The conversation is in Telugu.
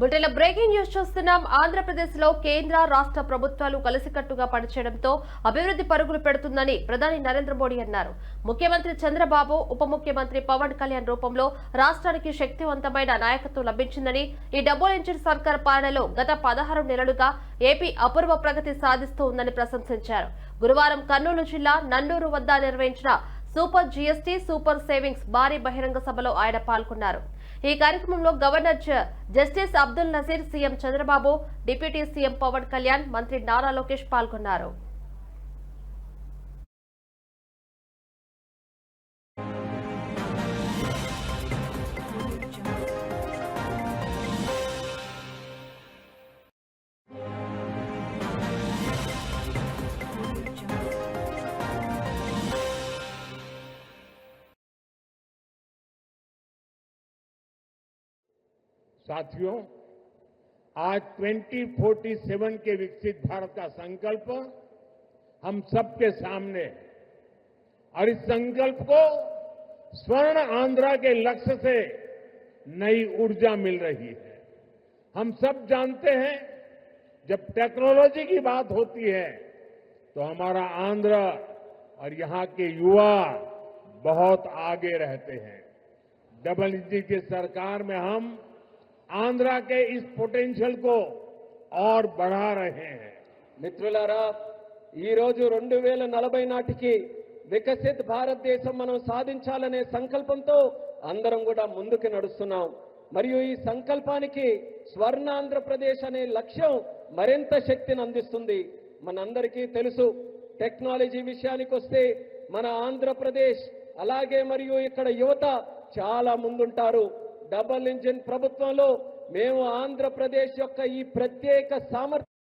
బులెటిన్లో బ్రేకింగ్ న్యూస్ చూస్తున్నాం. ఆంధ్రప్రదేశ్లో కేంద్ర రాష్ట్ర ప్రభుత్వాలు కలిసికట్టుగా పనిచేయడంతో అభివృద్ధి పరుగులు పెడుతుందని ప్రధాని నరేంద్ర మోడీ అన్నారు. ముఖ్యమంత్రి చంద్రబాబు ఉప ముఖ్యమంత్రి పవన్ కళ్యాణ్ రూపంలో రాష్ట్రానికి శక్తివంతమైన నాయకత్వం లభించిందని ఈ డబుల్ ఇంజిన్ సర్కార్ పాలనలో గత పదహారు నెలలుగా ఏపీ అపూర్వ ప్రగతి సాధిస్తూ ఉందని ప్రశంసించారు. గురువారం కర్నూలు జిల్లా నల్లూరు వద్ద నిర్వహించిన సూపర్ జీఎస్టీ సూపర్ సేవింగ్స్ భారీ బహిరంగ సభలో ఆయన పాల్గొన్నారు. ఈ కార్యక్రమంలో governor justice Abdul Nazeer CM Chandrababu deputy CM Pawan Kalyan మంత్రి నారా లోకేష్ పాల్గొన్నారు. साथियों, आज 2047 के विकसित भारत का संकल्प हम सबके सामने है। और इस संकल्प को स्वर्ण आंध्रा के लक्ष्य से नई ऊर्जा मिल रही है। हम सब जानते हैं, जब टेक्नोलॉजी की बात होती है तो हमारा आंध्र और यहाँ के युवा बहुत आगे रहते हैं। डबल इंजन की सरकार में हम ఆంధ్ర కే ఇస్ పొటెన్షియల్ కో ఆర్ బడా రహే హై మిత్రులారా ఈరోజు రెండు వేల నలభై నాటికి వికసిత్ భారతదేశం మనం సాధించాలనే సంకల్పంతో అందరం కూడా ముందుకు నడుస్తున్నాం. మరియు ఈ సంకల్పానికి స్వర్ణ ఆంధ్రప్రదేశ్ అనే లక్ష్యం మరింత శక్తిని అందిస్తుంది. మనందరికీ తెలుసు టెక్నాలజీ విషయానికి వస్తే మన ఆంధ్రప్రదేశ్ అలాగే మరియు ఇక్కడ యువత చాలా ముందుంటారు. డబల్ ఇంజిన్ ప్రభుత్వంలో మేము ఆంధ్రప్రదేశ్ యొక్క ఈ ప్రత్యేక సామర్థ్యం